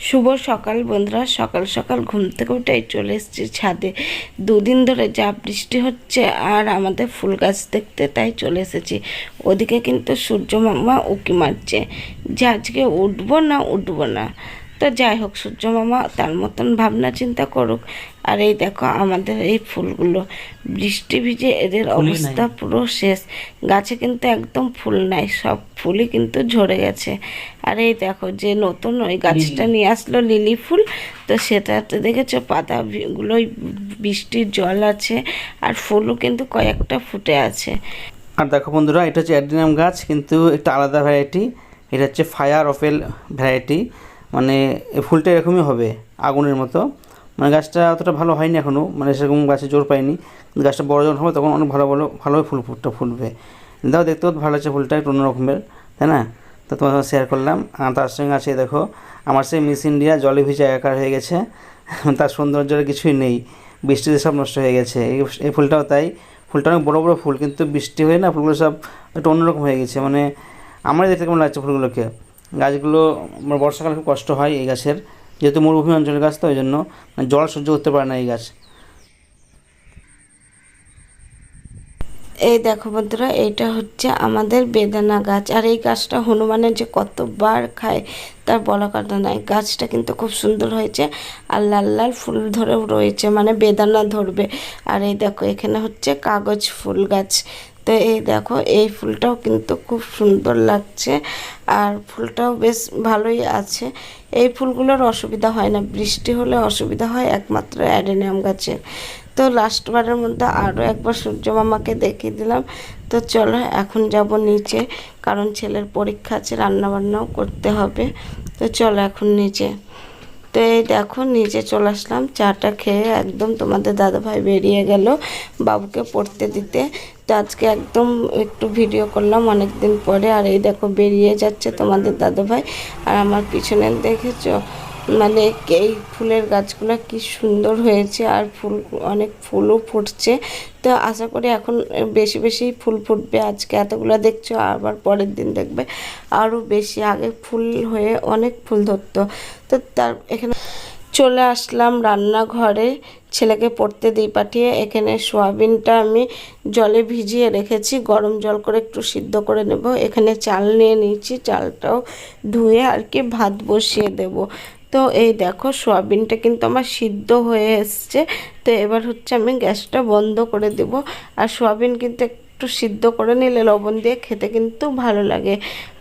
শুভ সকাল বন্ধুরা, সকাল সকাল ঘুম থেকে উঠেই চলে এসেছি ছাদে। দুদিন ধরে যা বৃষ্টি হচ্ছে আর আমাদের ফুল গাছ দেখতে তাই চলে এসেছি। ওদিকে কিন্তু সূর্য মামা উকি মারছে। যে আজকে উঠবো না উঠবো না। তো যাই হোক সূর্য মামা তার মতন ভাবনা চিন্তা করুক। আর এই দেখো আমাদের এই ফুলগুলো। বৃষ্টি ভিজে এদের অবস্থা পুরো শেষ। গাছে কিন্তু একদম ফুল নাই সব ফুলই কিন্তু ঝরে গেছে। আর এই দেখো যে নতুন ওই গাছটা নিয়ে আসলো লিলি ফুল তো সেটাতে দেখেছ পাতাগুলোই বৃষ্টির জল আছে আর ফুলও কিন্তু কয়েকটা ফুটে আছে। আর দেখো বন্ধুরা এটা হচ্ছে অ্যাডিনাম গাছ কিন্তু একটা আলাদা ভ্যারাইটি এটা হচ্ছে ফায়ার অফেল ভ্যারাইটি মানে ফুলটা এরকমই হবে, আগুনের মতো। মানে গাছটা অতটা ভালো হয়নি এখনও মানে সেরকম গাছে জোর পায়নি গাছটা বড় যখন হবে তখন অনেক ভালো ভালো ভালোভাবে ফুল ফুটটা ফুটবে। দাও দেখতেও তো ভালো আছে ফুলটা, একটু অন্য রকমের তাই না? তো তোমার সঙ্গে শেয়ার করলাম। আর তার সঙ্গে আছে, দেখো, আমার সেই মিস ইন্ডিয়া জলে ভিজে একাকার হয়ে গেছে। তার সৌন্দর্যের কিছুই নেই। বৃষ্টিতে সব নষ্ট হয়ে গেছে। এই ফুলটাও তাই। ফুলটা অনেক বড় বড় ফুল, কিন্তু বৃষ্টি হয়ে না ফুলগুলো সব একটু অন্যরকম হয়ে গেছে। মানে আমারই দেখতে কেমন লাগছে ফুলগুলোকে? গাছগুলো আমার বর্ষাকালে খুব কষ্ট হয় এই গাছের, যেহেতু মরুভূমি অঞ্চলের গাছ তো, ওই জন্য জল সহ্য করতে পারে না এই গাছ। এই দেখো বন্ধুরা, এইটা হচ্ছে আমাদের বেদানা গাছ। আর এই গাছটা হনুমানের যে কতবার খায় তার বলা কথা নাই। গাছটা কিন্তু খুব সুন্দর হয়েছে আর লাল লাল ফুল ধরেও রয়েছে মানে বেদানা ধরবে। আর এই দেখো, এখানে হচ্ছে কাগজ ফুল গাছ। তো এই দেখো, এই ফুলটাও কিন্তু খুব সুন্দর লাগছে আর ফুলটাও বেশ ভালোই আছে। এই ফুলগুলোর অসুবিধা হয় না, বৃষ্টি হলে অসুবিধা হয় একমাত্র অ্যাডেনিয়াম গাছের। তো লাস্টবারের মধ্যে আরও একবার সূর্য মামাকে দেখিয়ে দিলাম। তো চলো, এখন যাব নিচে, কারণ ছেলের পরীক্ষা আছে, রান্নাবান্নাও করতে হবে। তো চলো এখন নিচে। তো এই দেখো, নিচে চলে আসলাম, চাটা খেয়ে একদম তোমাদের দাদাভাই বেরিয়ে গেল বাবুকে পড়তে দিতে। তো আজকে একদম একটু ভিডিও করলাম অনেক দিন পরে। আর এই দেখো বেরিয়ে যাচ্ছে তোমাদের দাদাভাই। আর আমার পিছনে দেখেছ? মানে এই ফুলের গাছগুলো কি সুন্দর হয়েছে আর ফুল, অনেক ফুলও ফুটছে। তো আশা করি এখন বেশি বেশি ফুল ফুটবে। আজকে এতগুলো দেখছ, আবার পরের দিন দেখবে। আরও বেশি, আগে ফুল হয়ে অনেক ফুল ধরতো। তো তার এখানে চলে আসলাম রান্নাঘরে। ছেলেকে পড়তে দিই পাঠিয়ে এখানে সোয়াবিনটা আমি জলে ভিজিয়ে রেখেছি। গরম জল করে একটু সিদ্ধ করে নেব। এখানে চাল নিয়ে নিয়েছি। চালটাও ধুয়ে আর কি ভাত বসিয়ে দেব। তো এই দেখো, সোয়াবিনটা কিন্তু আমার সিদ্ধ হয়ে এসছে। তো এবার হচ্ছে আমি গ্যাসটা বন্ধ করে দেব। আর সোয়াবিন কিন্তু একটু সিদ্ধ করে নিলে লবণ দিয়ে খেতে কিন্তু ভালো লাগে।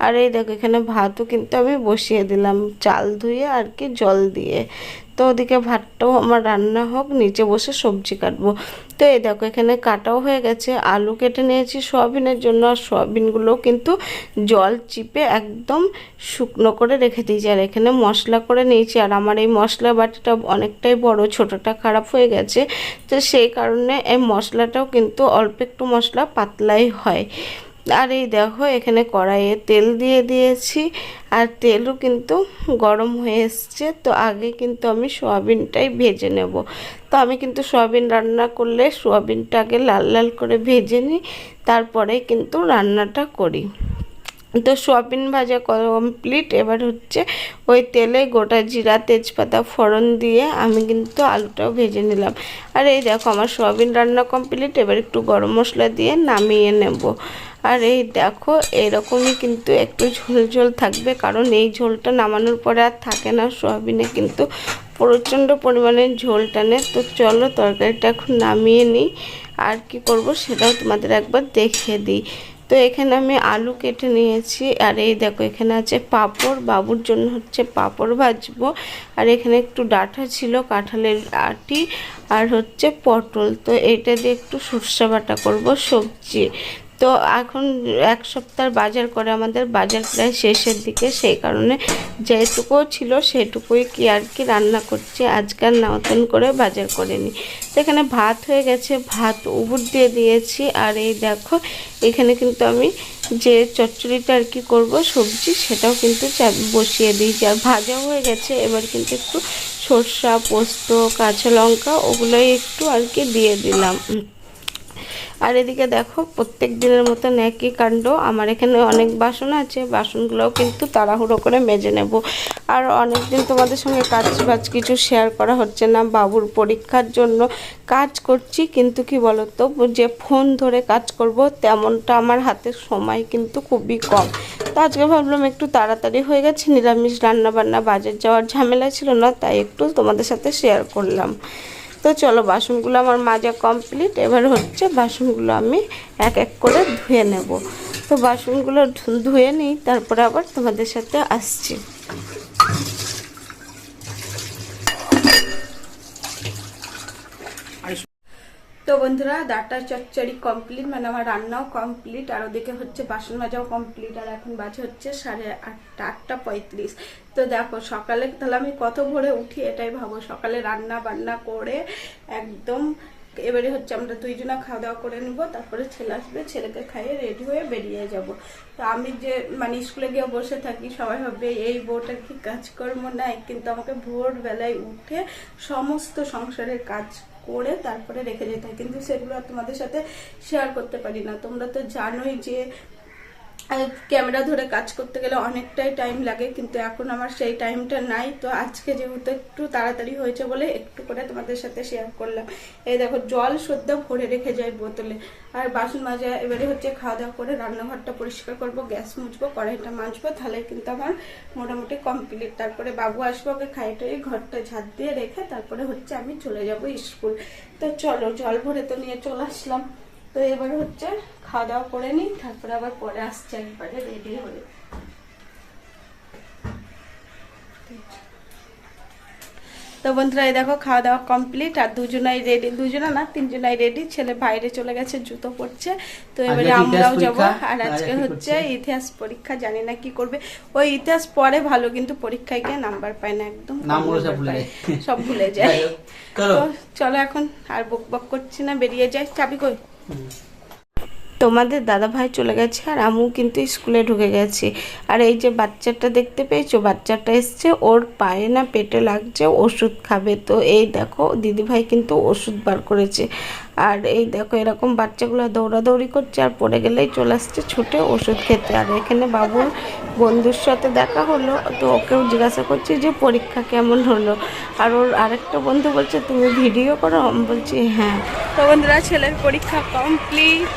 আর এই দেখো, এখানে ভাতও কিন্তু আমি বসিয়ে দিলাম। চাল ধুয়ে আর কি জল দিয়ে। তো ওদিকে ভাতটাও আমার রান্না হোক, নিচে বসে সবজি কাটবো। তো এই দেখো, এখানে কাটাও হয়ে গেছে, আলু কেটে নিয়েছি সয়াবিনের জন্য, আর সয়াবিনগুলো কিন্তু জল চিপে একদম শুকনো করে রেখে দিয়েছি। আর এখানে মশলা করে নিয়েছি, আর আমার এই মশলা বাটিটা অনেকটাই বড়, ছোটোটা খারাপ হয়ে গেছে। তো সেই কারণে এই মশলাটাও কিন্তু অল্প একটু মশলা, পাতলাই হয়। আর এই দেখো, এখানে কড়াইয়ে তেল দিয়ে দিয়েছি। আর তেলও কিন্তু গরম হয়ে এসছে, তো আগে কিন্তু আমি সোয়াবিনটাই ভেজে নেব। তো আমি কিন্তু সোয়াবিন রান্না করলে সোয়াবিনটা আগে লাল লাল করে ভেজে নিই, তারপরে কিন্তু রান্নাটা করি। তো সোয়াবিন ভাজা কমপ্লিট এবার হচ্ছে ওই তেলে গোটা জিরা, তেজপাতা, ফোড়ন দিয়ে আমি কিন্তু আলুটাও ভেজে নিলাম। আর এই দেখো আমার সোয়াবিন রান্না কমপ্লিট এবার একটু গরম মশলা দিয়ে নামিয়ে নেব। আর এই দেখো এরকমই কিন্তু একটু ঝোল ঝোল থাকবে, কারণ এই ঝোলটা নামানোর পরে আর থাকে না সোয়াবিনে কিন্তু প্রচণ্ড পরিমাণে ঝোল টানে। তো চলো তরকারিটা এখন নামিয়ে নিই। আর কি করব সেটাও তোমাদের একবার দেখিয়ে দিই। তো এখানে আমি আলু কেটে নিয়েছি, আর এই দেখো এখানে আছে পাপড়, বাবুর জন্য হচ্ছে পাপড় ভাজবো। আর এখানে একটু ডাঁটা ছিল, কাঁঠালের আটি, আর হচ্ছে পটল। তো এটা দিয়ে একটু সর্ষে বাটা করব সবজি। তো এখন এক সপ্তাহ বাজার করে আমাদের বাজার প্রায় শেষের দিকে, সেই কারণে যেটুকুও ছিল সেটুকুই কি আর কি রান্না করছি আজকাল নতুন করে বাজার করে নিই তো এখানে ভাত হয়ে গেছে, ভাত উবুর দিয়ে দিয়েছি, আর এই দেখো, এখানে কিন্তু আমি যে চচ্চড়িটা আর কি করব, সবজি সেটাও কিন্তু বসিয়ে দিয়েছি। আর ভাজাও হয়ে গেছে, এবার কিন্তু একটু সর্ষা, পোস্ত, কাঁচা লঙ্কা, ওগুলোই একটু আর কি দিয়ে দিলাম। আর এদিকে দেখো, প্রত্যেক দিনের মতন একই কাণ্ড। আমার এখানে অনেক বাসন আছে, বাসনগুলোও কিন্তু তাড়াহুড়ো করে মেজে নেব। আর অনেক দিন তোমাদের সঙ্গে কাজ বাজ কিছু শেয়ার করা হচ্ছে না, বাবুর পরীক্ষার জন্য কাজ করছি, কিন্তু কি বলতো, যে ফোন ধরে কাজ করব, তেমনটা আমার হাতে সময় কিন্তু খুবই কম। তো আজকে ভাবলাম একটু তাড়াতাড়ি হয়ে গেছে, নিরামিষ রান্না বান্না বাজার যাওয়ার ঝামেলা ছিল না, তাই একটু তোমাদের সাথে শেয়ার করলাম। তো চলো বাসনগুলো আমার মাজা কমপ্লিট। এবার হচ্ছে বাসনগুলো আমি এক এক করে ধুয়ে নেব। তো বাসনগুলো ধুয়ে নিই, তারপরে আবার তোমাদের সাথে আসছি। তো বন্ধুরা ডাটা চচ্চড়ি কমপ্লিট মানে আমার রান্নাও কমপ্লিট আর ওদিকে হচ্ছে বাসন মাজাও কমপ্লিট আর এখন বাজে হচ্ছে সাড়ে আটটা আটটা পঁয়ত্রিশ। তো দেখো, সকালে তাহলে আমি কত ভোরে উঠি এটাই ভাবো। সকালে রান্না বান্না করে একদম এবারে হচ্ছে আমরা দুইজনা খাওয়া দাওয়া করে নিব, তারপরে ছেলে আসবে, ছেলেকে খাইয়ে রেডি হয়ে বেরিয়ে যাব। তো আমি যে মানে স্কুলে গিয়ে বসে থাকি, সবাই ভাববে এই বউটা কি কাজকর্ম নাই? কিন্তু আমাকে ভোরবেলায় উঠে সমস্ত সংসারের কাজ করে তারপরে রেখে যেতে হয়। কিন্তু সেগুলো আর তোমাদের সাথে শেয়ার করতে পারি না। তোমরা তো জানোই যে ক্যামেরা ধরে কাজ করতে গেলে অনেকটাই টাইম লাগে, কিন্তু এখন আমার সেই টাইমটা নাই। তো আজকে যেহেতু একটু তাড়াতাড়ি হয়েছে বলে একটু করে তোমাদের সাথে শেয়ার করলাম। এই দেখো, জল সদ্য ভরে রেখে যায় বোতলে। আর বাসন মাজা, এবারে হচ্ছে খাওয়া দাওয়া করে রান্নাঘরটা পরিষ্কার করব, গ্যাস মুছবো, কড়াইটা মাজবো, তাহলে কিন্তু আমার মোটামুটি কমপ্লিট তারপরে বাবু আসব, ওকে খাইটাই ঘরটা ঝাঁট দিয়ে রেখে তারপরে হচ্ছে আমি চলে যাব স্কুল। তো চলো, জল ভরে তো নিয়ে চলে আসলাম। তো এবার হচ্ছে খাওয়া দাওয়া করে নিই তারপরে আবার পরে আসছে একবারে রেডি হয়ে। তো বন্ধুরা এই দেখো খাওয়া দাওয়া কমপ্লিট আর দুজনাই রেডি দুজনা না তিনজনাই রেডি ছেলে বাইরে চলে গেছে জুতো পরছে। তো এবারে আমরাও যাব আর আজকে হচ্ছে ইতিহাস পরীক্ষা জানি না কি করবে। ওই ইতিহাস পরে ভালো কিন্তু পরীক্ষায় গিয়ে নাম্বার পায় না একদম। সব ভুলে যায়। তো চলো এখন আর বক বক করছি না বেরিয়ে যাই। চাবি কই? তোমাদের দাদা ভাই চলে গেছে আর আমু কিন্তু স্কুলে ঢুকে গেছে। আর এই যে বাচ্চাটা দেখতে পেয়েছ? বাচ্চাটা এসছে, ওর পায়ে না পেটে লাগছে, ওষুধ খাবে। তো এই দেখো, দিদিভাই কিন্তু ওষুধ বার করেছে। আর এই দেখো এরকম বাচ্চাগুলো দৌড়াদৌড়ি করছে আর পড়ে গেলেই চলে আসছে ছুটে ওষুধ খেতে। আর এখানে বাবুর বন্ধুর সাথে দেখা হলো, তো ওকেও জিজ্ঞাসা করছি যে পরীক্ষা কেমন হলো? আর ওর আরেকটা বন্ধু বলছে, তুমি ভিডিও করো? আমি বলছি হ্যাঁ। তো বন্ধুরা, ছেলের পরীক্ষা কমপ্লিট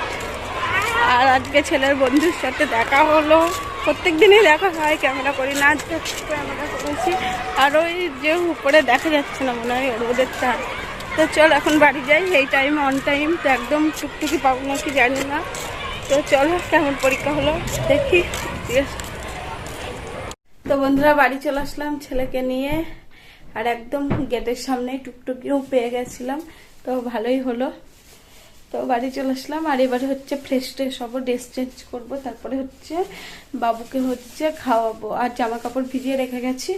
আর আজকে ছেলের বন্ধুর সাথে দেখা হলো। প্রত্যেক দিনই দেখা হয়, ক্যামেরা করি না, আজকে ক্যামেরা করেছি। আর ওই যে উপরে দেখা যাচ্ছে না মনে হয় ওদের চার তো চল, এখন বাড়ি যাই, এই টাইম অন টাইম তো একদম টুকটুকি পাবো না কি জানি না। তো চলো, কেমন পরীক্ষা হলো? দেখি। তো বন্ধুরা, বাড়ি চলে আসলাম ছেলেকে নিয়ে। আর একদম গেটের সামনে টুকটুকিও পেয়ে গেছিলাম। তো ভালোই হলো। তো বাড়ি চলে আসলাম, আর এবারে হচ্ছে ফ্রেশ ট্রেশ হব ড্রেস চেঞ্জ করব, তারপরে হচ্ছে বাবুকে হচ্ছে খাওয়াবো। আর জামা কাপড় ভিজিয়ে রেখে গেছি,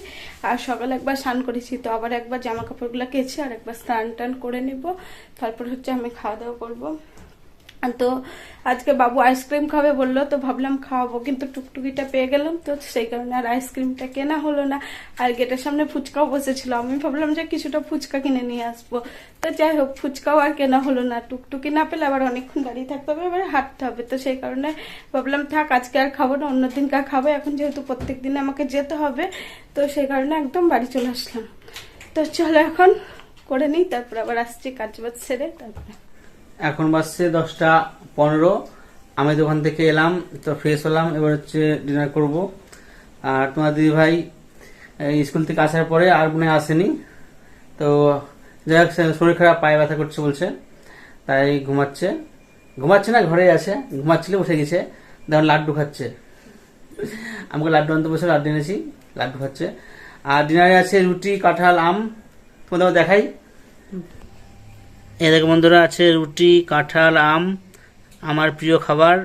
আর সকালে একবার স্নান করেছি, তো আবার একবার জামা কাপড়গুলো কেছি আর একবার স্নান টান করে নেব, তারপরে হচ্ছে আমি খাওয়া দাওয়া করব। তো আজকে বাবু আইসক্রিম খাবে বলল, তো ভাবলাম খাওয়াবো, কিন্তু টুকটুকিটা পেয়ে গেলাম, তো সেই কারণে আর আইসক্রিমটা কেনা হলো না। আর গেটের সামনে ফুচকাও বসেছিল, আমি ভাবলাম যে কিছুটা ফুচকা কিনে নিয়ে আসব। তো যাই হোক, ফুচকাও আর কেনা হলো না, টুকটুকি না পেলে আবার অনেকক্ষণ দাঁড়িয়ে থাকতে হবে এবার হাঁটতে হবে। তো সেই কারণে ভাবলাম, থাক, আজকে আর খাব না, অন্য দিন কার খাব, এখন যেহেতু প্রত্যেক দিন আমাকে যেতে হবে, তো সেই কারণে একদম বাড়ি চলে আসলাম। তো চলো এখন করে নিই, তারপর আবার আসছি কাজ বাজ সেরে, তারপরে এখন বাজছে দশটা পনেরো। আমি দোকান থেকে এলাম, তো ফ্রেশ হলাম, এবার হচ্ছে ডিনার করব। আর তোমার দিদি ভাই স্কুল থেকে আসার পরে আর মনে আসেনি। তো যাই হোক শরীর খারাপ, পায়ে ব্যথা করছে বলছে, তাই ঘুমাচ্ছে। ঘুমাচ্ছে না, ঘরেই আছে, ঘুমাচ্ছিল, উঠে গেছে। দেখুন লাড্ডু খাচ্ছে। আমাকে লাড্ডু আনতে বসে, লাড্ডু এনেছি, লাড্ডু খাচ্ছে। আর ডিনারে আছে রুটি, কাঁঠাল, আম। তোমাদের দেখাই। এ দেখো বন্ধুরা, আছে রুটি, কাঁঠাল, আম, আমার প্রিয় খাবার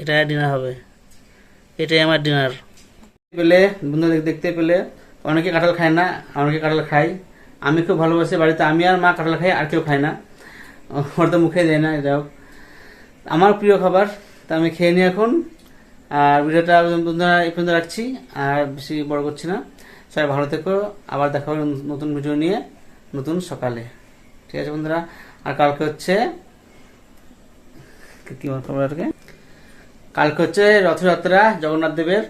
এটা ডিনার হবে। এটাই আমার ডিনার পেলে, বন্ধুরা দেখতে পেলে, অনেকে কাঁঠাল খায় না, অনেকে কাঁঠাল খাই আমি খুব ভালোবাসি বাড়িতে, আমি আর মা কাঁঠাল খাই, আর কেউ খায় না। ওর তো মুখে দেয় না, যাই আমার প্রিয় খাবার, তা আমি খেয়ে নিই এখন। আর ভিডিওটা বন্ধুরা, এই পর্যন্ত রাখছি, আর বেশি বড় করছি না। সবাই ভালো থেকো, আবার দেখা হবে নতুন ভিডিও নিয়ে, নতুন সকালে। ঠিক আছে বন্ধুরা, আর কালকে হচ্ছে কালকে হচ্ছে রথযাত্রা জগন্নাথ দেবের।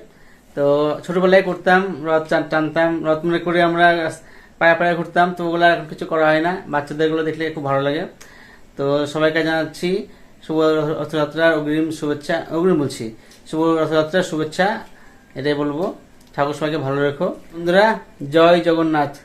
তো ছোটবেলায় করতাম, রথ টান- টানতাম, রথ মনে করে আমরা পায়া পায়া ঘুরতাম তো ওগুলো এখন কিছু করা হয় না। বাচ্চাদেরগুলো দেখলে খুব ভালো লাগে। তো সবাইকে জানাচ্ছি, শুভ রথযাত্রার অগ্রিম শুভেচ্ছা, অগ্রিম বলছি, শুভ রথযাত্রার শুভেচ্ছা, এটাই বলব। ঠাকুর সবাইকে ভালো রেখো। বন্ধুরা, জয় জগন্নাথ।